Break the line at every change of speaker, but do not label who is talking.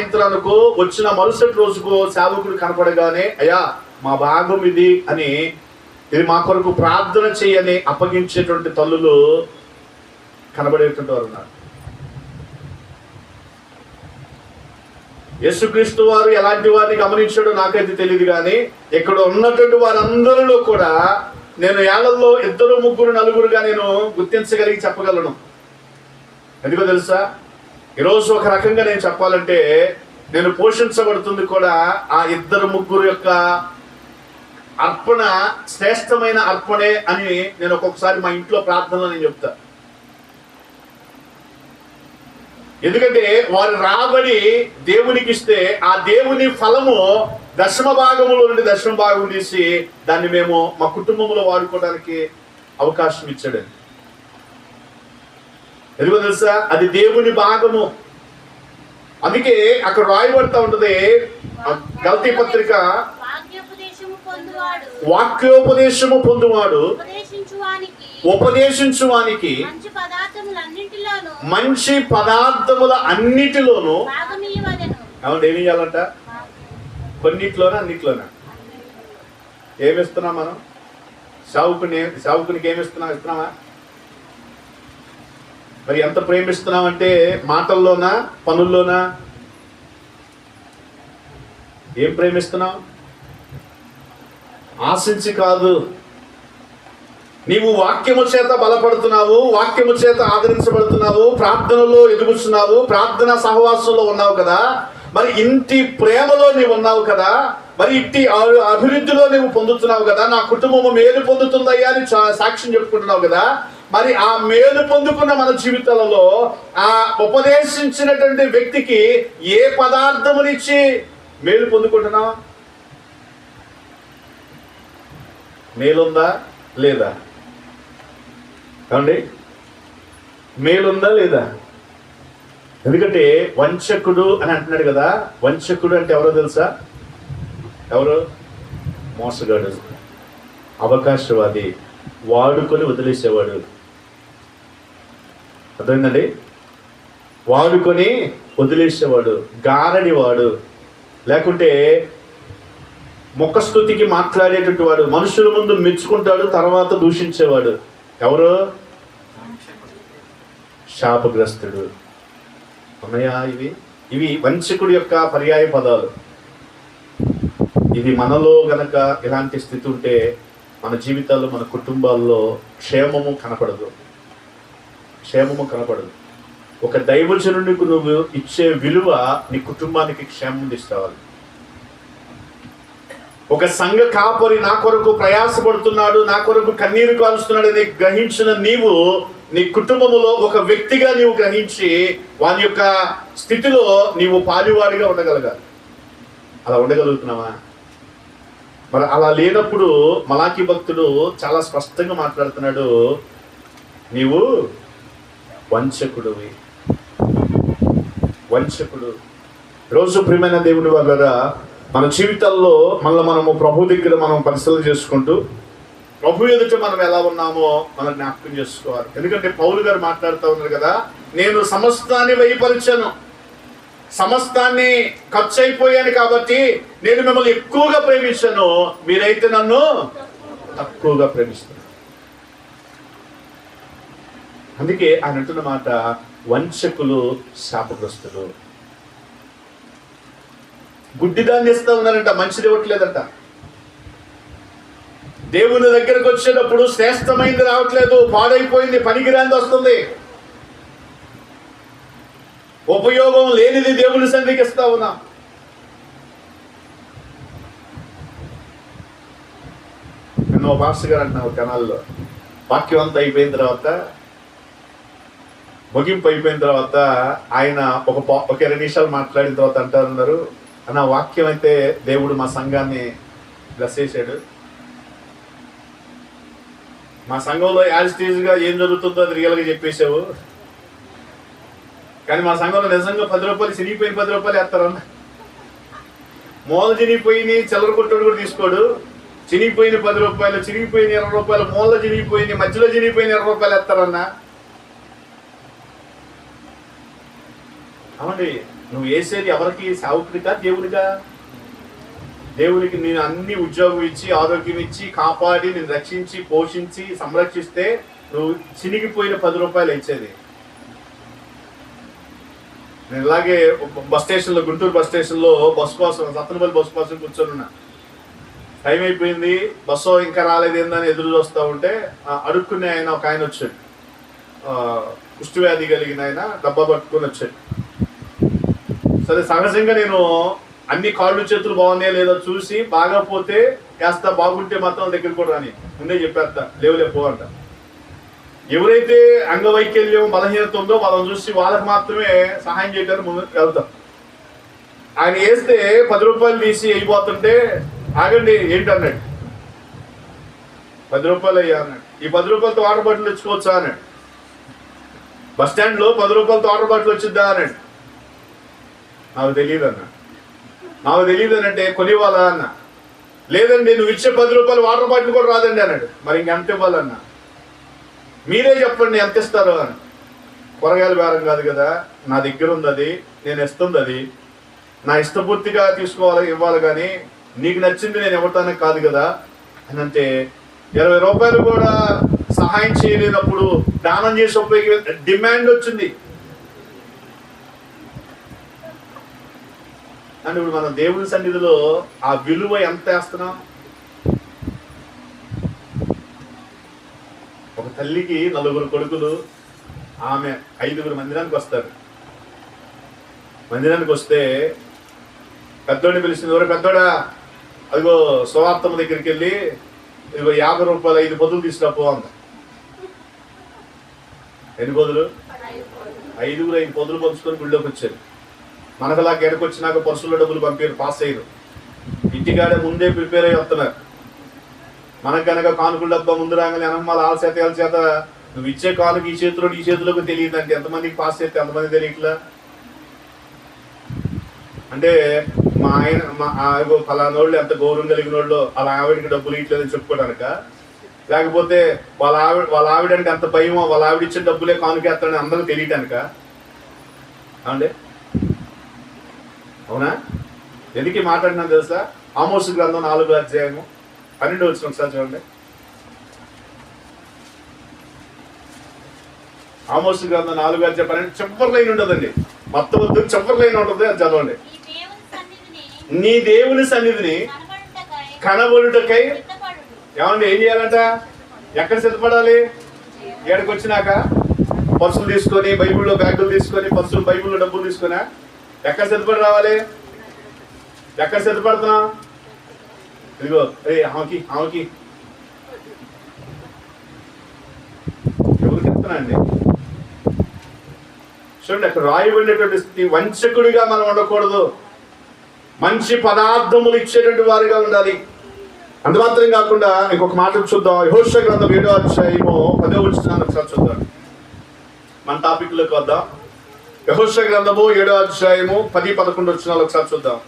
సాయంత్రాలకు వచ్చిన మరుసటి రోజుకు సేవకుడు కనపడగానే అయ్యా మా భాగం ఇది అని ఇది మా కొరకు ప్రార్థన చేయని అప్పగించేటువంటి తల్లులు కనబడేటువంటి వారు ఉన్నారు. యేసుక్రీస్తు వారు ఎలాంటి వారిని గమనించాడో నాకైతే తెలియదు కానీ ఇక్కడ ఉన్నటువంటి వారందరిలో కూడా నేను ఏళ్ళలో ఇద్దరు ముగ్గురు నలుగురుగా నేను గుర్తించగలిగి చెప్పగలను. ఎందుకో తెలుసా? ఈరోజు ఒక రకంగా నేను చెప్పాలంటే నేను పోషించబడుతుంది కూడా ఆ ఇద్దరు ముగ్గురు యొక్క అర్పణ శ్రేష్టమైన అర్పణే అని నేను ఒక్కొక్కసారి మా ఇంట్లో ప్రార్థనలో నేను చెప్తా. ఎందుకంటే వారు రాబడి దేవునికి ఇస్తే ఆ దేవుని ఫలము దశమ భాగములో నుండి దశమ భాగం తీసి దాన్ని మేము మా కుటుంబంలో వాడుకోవడానికి అవకాశం ఇచ్చాడు ఎందుకో తెలుసా? అది దేవుని భాగము. అందుకే అక్కడ రాయబడతా ఉంటది గల్తీ పత్రిక
వాక్యోపదేశము పొందువాడు ఉపదేశించువానికి
ఉపదేశించు వానికి
మంచి
పదార్థముల అన్నిటిలోనూ
భాగమియ్యవలెను
అవును ఏమి చేయాలంట కొన్నిట్లోనా అన్నిట్లోనా? ఏమిస్తున్నాం మనం? సావుకుని సావుకునికి ఏమి ఇస్తున్నాం ఇస్తున్నామా మరి ఎంత ప్రేమిస్తున్నామంటే మాటల్లోనా పనుల్లోనా? ఏం ప్రేమిస్తున్నావు? ఆశించి కాదు. నీవు వాక్యము చేత బలపడుతున్నావు వాక్యము చేత ఆదరించబడుతున్నావు ప్రార్థనలో ఎదుగుతున్నావు ప్రార్థన సహవాసంలో ఉన్నావు కదా. మరి ఇంటి ప్రేమలో నీవు ఉన్నావు కదా. మరి ఇంటి అభివృద్ధిలో నీవు పొందుతున్నావు కదా. నా కుటుంబము మేలు పొందుతుందయ్యా అని చా- సాక్ష్యం చెప్పుకుంటున్నావు కదా. మరి ఆ మేలు పొందుకున్న మన జీవితాలలో ఆ ఉపదేశించినటువంటి వ్యక్తికి ఏ పదార్థమునిచ్చి మేలు పొందుకుంటున్నావు? మేలుందా లేదా? ఏమండి? మేలుందా లేదా? ఎందుకంటే వంచకుడు అని అంటున్నాడు కదా వంచకుడు అంటే ఎవరో తెలుసా? ఎవరు? మోసగాడు. అవకాశవాది. వాడుకొని వదిలేసేవాడు. అర్థమైందండి? వాడుకొని వదిలేసేవాడు గారడి వాడు లేకుంటే ముఖస్థుతికి మాట్లాడేటటువంటి వాడు మనుషుల ముందు మెచ్చుకుంటాడు తర్వాత దూషించేవాడు. ఎవరు? శాపగ్రస్తుడు. ఉన్నాయా ఇవి ఇవి వంచకుడి యొక్క పర్యాయ పదాలు. ఇది మనలో గనక ఇలాంటి స్థితి ఉంటే మన జీవితాల్లో మన కుటుంబాల్లో క్షేమము కనపడదు. క్షేమము కనపడదు ఒక దైవజనుడికి నువ్వు ఇచ్చే విలువ నీ కుటుంబానికి క్షేమం తీసుకోవాలి ఒక సంఘ కాపరి నా కొరకు ప్రయాసపడుతున్నాడు నా కొరకు కన్నీరు కాలుస్తున్నాడు అని గ్రహించిన నీవు నీ కుటుంబములో ఒక వ్యక్తిగా నీవు గ్రహించి వాని యొక్క స్థితిలో నీవు పాలివాడిగా ఉండగలగాలి. అలా ఉండగలుగుతున్నావా? మరి అలా లేనప్పుడు మలాకి భక్తుడు చాలా స్పష్టంగా మాట్లాడుతున్నాడు నీవు వంచకుడువి. వంచకుడు. రోజు ప్రియమైన దేవుని వల్ల మన జీవితాల్లో మళ్ళీ మనము ప్రభు దగ్గర మనం పరిశీలన చేసుకుంటూ ప్రభు ఎదుట మనం ఎలా ఉన్నామో మనం జ్ఞాపకం చేసుకోవాలి. ఎందుకంటే పౌలు గారు మాట్లాడుతూ ఉన్నారు కదా నేను సమస్తాన్ని వైపరిచాను సమస్తాన్ని ఖర్చు అయిపోయాను కాబట్టి నేను మిమ్మల్ని ఎక్కువగా ప్రేమించాను. మీరైతే నన్ను తక్కువగా ప్రేమిస్తాను అందుకే ఆయన అంటున్న మాట వంచకులు శాపగ్రస్తులు. గుడ్డిదాన్ని ఇస్తా ఉన్నారంట మంచిది ఇవ్వట్లేదంట దేవుని దగ్గరకు వచ్చేటప్పుడు శ్రేష్టమైంది రావట్లేదు పాడైపోయింది పనికిరాంది వస్తుంది. ఉపయోగం లేనిది దేవుని సన్నిధికి ఇస్తా ఉన్నాం. నిన్న ఓ పాస్టర్ గారు అంటున్నావు కెనాల్లో. వాక్యం అంతా అయిపోయిన తర్వాత ముగింపు అయిపోయిన తర్వాత ఆయన ఒక ఒక ఇరవై నిమిషాలు మాట్లాడిన తర్వాత అంటారన్నారు. అన్న వాక్యం అయితే దేవుడు మా సంఘాన్ని బ్లెస్ చేశాడు. మా సంఘంలో యాజిటేజ్గా ఏం జరుగుతుందో అది రియల్గా చెప్పేశావు. కానీ మా సంఘంలో నిజంగా పది రూపాయలు చినిగిపోయిన పది రూపాయలు వేస్తారన్న మూల చినిగిపోయి చిల్లర కొట్టుడు కూడా తీసుకోడు. చినిగిపోయిన పది రూపాయలు చినిగిపోయిన ఇరవై రూపాయలు మూల చినిగిపోయిన మధ్యలో చినిగిపోయిన ఇరవై రూపాయలు వేస్తారన్నా అవండి నువ్వు వేసేది ఎవరికి? సేవకుడికా దేవుడిగా దేవుడికి నేను అన్ని ఉద్యోగం ఇచ్చి ఆరోగ్యం ఇచ్చి కాపాడి నేను రక్షించి పోషించి సంరక్షిస్తే నువ్వు చినిగిపోయిన పది రూపాయలు ఇచ్చేది. నేను ఇలాగే బస్ స్టేషన్లో గుంటూరు బస్ స్టేషన్లో బస్ కోసం సత్తనపల్లి బస్ కోసం కూర్చొని టైం అయిపోయింది బస్సు ఇంకా రాలేదు ఏందని ఎదురు చూస్తూ ఉంటే అడుక్కునే ఆయన ఒక ఆయన వచ్చాడు. ఆ, కుష్టి వ్యాధి కలిగిన ఆయన డబ్బా పట్టుకొని వచ్చాడు. సరే సహజంగా నేను అన్ని కాళ్ళు చేతులు బాగున్నాయా లేదో చూసి బాగా పోతే కాస్త బాగుంటే మాత్రం వాళ్ళ దగ్గర కూడా రాని. ముందే చెప్పేస్తా లేవులే పో అంట. ఎవరైతే అంగవైకల్యం బలహీనత ఉందో వాళ్ళని చూసి వాళ్ళకి మాత్రమే సహాయం చేయడానికి ముందు వెళ్తాం. ఆయన వేస్తే పది రూపాయలు తీసి అయిపోతుంటే ఆగండి ఏంటన్నాడు పది రూపాయలు అయ్యా అన్నాడు. ఈ పది రూపాయలతో వాటర్ బాటిల్ తెచ్చుకోవచ్చా అన్నాడు. బస్ స్టాండ్లో పది రూపాయలతో వాటర్ బాటిల్ వచ్చిద్దా అన్నాడు. నాకు తెలియదు అన్న నాకు తెలియదు అని అంటే కొనివ్వాలా అన్న. లేదండి నువ్వు ఇచ్చే పది రూపాయలు వాటర్ బాటిల్ కూడా రాదండి అన్నాడు. మరి ఇంకెంత ఇవ్వాలన్నా? మీరే చెప్పండి ఎంత ఇస్తారు అని. కూరగాయల బేరం కాదు కదా. నా దగ్గర ఉంది అది నేను ఇస్తుంది అది. నా ఇష్టపూర్తిగా తీసుకోవాలి ఇవ్వాలి కానీ నీకు నచ్చింది నేను ఇవ్వటానికి కాదు కదా. అని అంటే ఇరవై రూపాయలు కూడా సహాయం చేయలేనప్పుడు దానం చేసి ఉపయోగ డిమాండ్ వచ్చింది. అని ఇప్పుడు మనం దేవుని సన్నిధిలో ఆ విలువ ఎంత వేస్తున్నాం? ఒక తల్లికి నలుగురు కొడుకులు ఆమె ఐదుగురు మందిరానికి వస్తారు. మందిరానికి వస్తే పెద్దోడిని పిలిచింది ఎవరు పెద్దోడా అదిగో సువార్తమ్మ దగ్గరికి వెళ్ళి ఇదిగో యాభై రూపాయలు ఐదు పొదులు తీసుకురాపో అంద. ఎన్ని పొదులు ఐదుగురు ఐదు పొదులు పంచుకొని గుళ్ళోకి వచ్చారు. మనకలా గడికి వచ్చినాక పర్సులో డబ్బులు పంపారు పాస్ అయ్యారు ఇంటికాడే ముందే ప్రిపేర్ అయ్యి వస్తున్నారు మనకు కనుక కానుకల డబ్బా ముందు రాగానే అనమ్మాల ఆల చేత చేత నువ్వు ఇచ్చే కానుక ఈ చేతిలో ఈ చేతిలోకి తెలియదు అంటే ఎంతమందికి పాస్ చేస్తే ఎంతమంది తెలియట్లా? అంటే మా ఆయన మా ఫలానోళ్ళు ఎంత గౌరవం కలిగిన వాళ్ళు అలా ఆవిడకి డబ్బులు ఇట్లేదని చెప్పుకోవడానిక లేకపోతే వాళ్ళ ఆవిడ వాళ్ళ ఆవిడానికి ఎంత భయమో వాళ్ళ ఆవిడ ఇచ్చే డబ్బులే కానుకేస్తాడని అందరూ తెలియటానిక? అంటే అవునా? ఎందుకు మాట్లాడినా తెలుసా? ఆమోసు గ్రంథం నాలుగో అధ్యాయము పన్నెండు వచ్చిన ఒకసారి చూడండి. ఆమోసు గ్రంథం నాలుగో అధ్యాయం పన్నెండు చివరి లైన్ ఉండదండి మొత్తం వద్దు చివరి లైన్ ఉంటుంది అది చదవండి. నీ దేవుని సన్నిధిని
కనబడుటకై.
ఏమండి ఏం చేయాలంట? ఎక్కడ సిద్ధపడాలి? ఏడకి వచ్చినాక పర్సులు తీసుకొని బైబిల్లో బ్యాగులు తీసుకొని పర్సులు బైబిల్లో డబ్బులు తీసుకొని? ఎక్కడ సిద్ధపడి రావాలి? ఎక్కడ సిద్ధపడుతున్నా ఇదిగో ఏ ఆమెకి ఆమెకి ఎవరికి చెప్తున్నా అండి? చూడండి అక్కడ రాయబడినటువంటి స్థితి వంచకుడిగా మనం ఉండకూడదు. మంచి పదార్థములు ఇచ్చేటువంటి వారిగా ఉండాలి. అంత కాకుండా ఇంకొక మాట చూద్దాం. యహోష గ్రంథం ఏడో అధ్యాయము పదో వచ్చిన ఒకసారి చూద్దాం. మన టాపిక్లోకి వద్దాం. యహోష గ్రంథము ఏడో అధ్యాయము పది పదకొండు వచ్చిన ఒకసారి చూద్దాం.